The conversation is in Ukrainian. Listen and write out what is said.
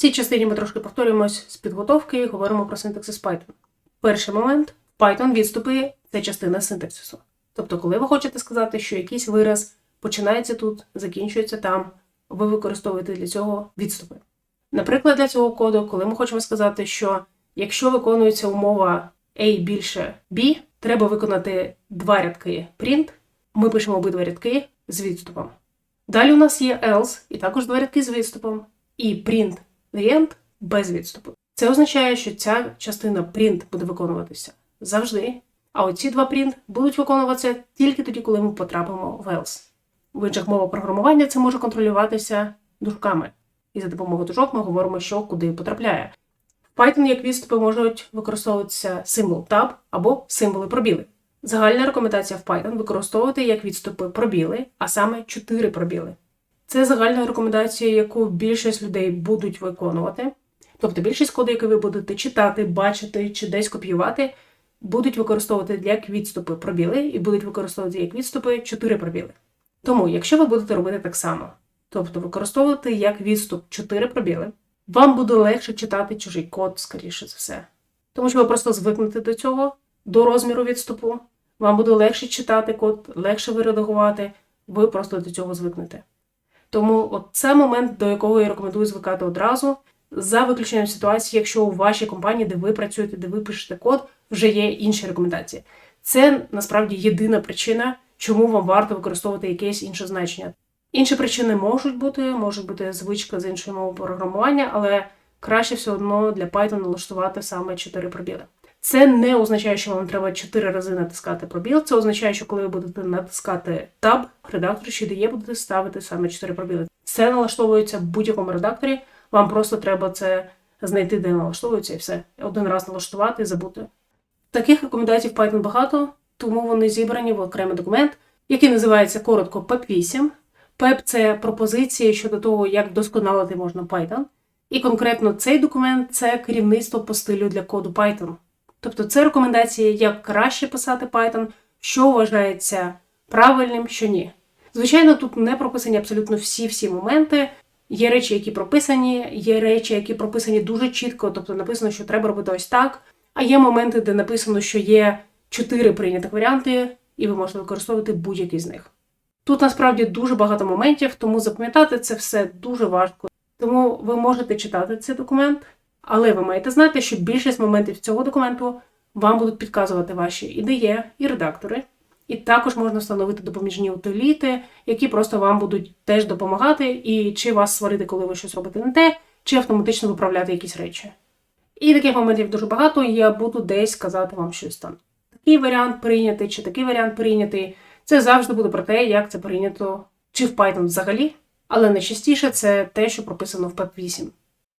цій частині ми трошки повторюємось з підготовки і говоримо про синтаксис Python. Перший момент Python відступи це частина синтаксису. Тобто, коли ви хочете сказати, що якийсь вираз починається тут, закінчується там, ви використовуєте для цього відступи. Наприклад, для цього коду, коли ми хочемо сказати, що якщо виконується умова A більше B, треба виконати два рядки print, ми пишемо обидва рядки з відступом. Далі у нас є else, і також два рядки з відступом, і print the без відступу. Це означає, що ця частина print буде виконуватися завжди, а оці два print будуть виконуватися тільки тоді, коли ми потрапимо в else. В інших мовах програмування це може контролюватися дужками. І за допомогою дужок ми говоримо, що куди потрапляє. В Python як відступи можуть використовуватися символ tab або символи пробіли. Загальна рекомендація в Python використовувати як відступи пробіли, а саме 4 пробіли. Це загальна рекомендація, яку більшість людей будуть виконувати. Тобто більшість коду, який ви будете читати, бачити чи десь копіювати, будуть використовувати як відступи пробіли і будуть використовувати як відступи 4 пробіли. Тому, якщо ви будете робити так само, тобто використовувати як відступ 4 пробіли, вам буде легше читати чужий код, скоріше за все. Тому що ви просто звикнете до цього, до розміру відступу. Вам буде легше читати код, легше виредагувати, ви просто до цього звикнете. Тому от це момент, до якого я рекомендую звикати одразу, за виключенням ситуації, якщо у вашій компанії, де ви працюєте, де ви пишете код, вже є інші рекомендації. Це насправді єдина причина, чому вам варто використовувати якесь інше значення. Інші причини можуть бути, можуть бути звичка з іншої мови програмування, але краще все одно для Python налаштувати саме 4 пробіли. Це не означає, що вам треба 4 рази натискати пробіл. Це означає, що коли ви будете натискати Tab, редактор чи DE будете ставити саме 4 пробіли. Це налаштовується в будь-якому редакторі. Вам просто треба це знайти, де налаштовується, і все. Один раз налаштувати і забути. Таких рекомендацій в Python багато, тому вони зібрані в окремий документ, який називається коротко PEP8. PEP – це пропозиції щодо того, як вдосконалити можна Python. І конкретно цей документ це керівництво по стилю для коду Python. Тобто це рекомендації, як краще писати Python, що вважається правильним, що ні. Звичайно, тут не прописані абсолютно всі-всі моменти. Є речі, які прописані, є речі, які прописані дуже чітко, тобто написано, що треба робити ось так. А є моменти, де написано, що є чотири прийнятих варіанти, і ви можете використовувати будь-який з них. Тут насправді дуже багато моментів, тому запам'ятати це все дуже важко. Тому ви можете читати цей документ, але ви маєте знати, що більшість моментів цього документу вам будуть підказувати ваші ідеї і редактори. І також можна встановити допоміжні утиліти, які просто вам будуть теж допомагати, і чи вас сварити, коли ви щось робите не те, чи автоматично виправляти якісь речі. І таких моментів дуже багато, і я буду десь казати вам щось там. Такий варіант прийнятий, чи такий варіант прийнятий. Це завжди буде про те, як це прийнято чи в Python взагалі, але найчастіше це те, що прописано в PEP 8.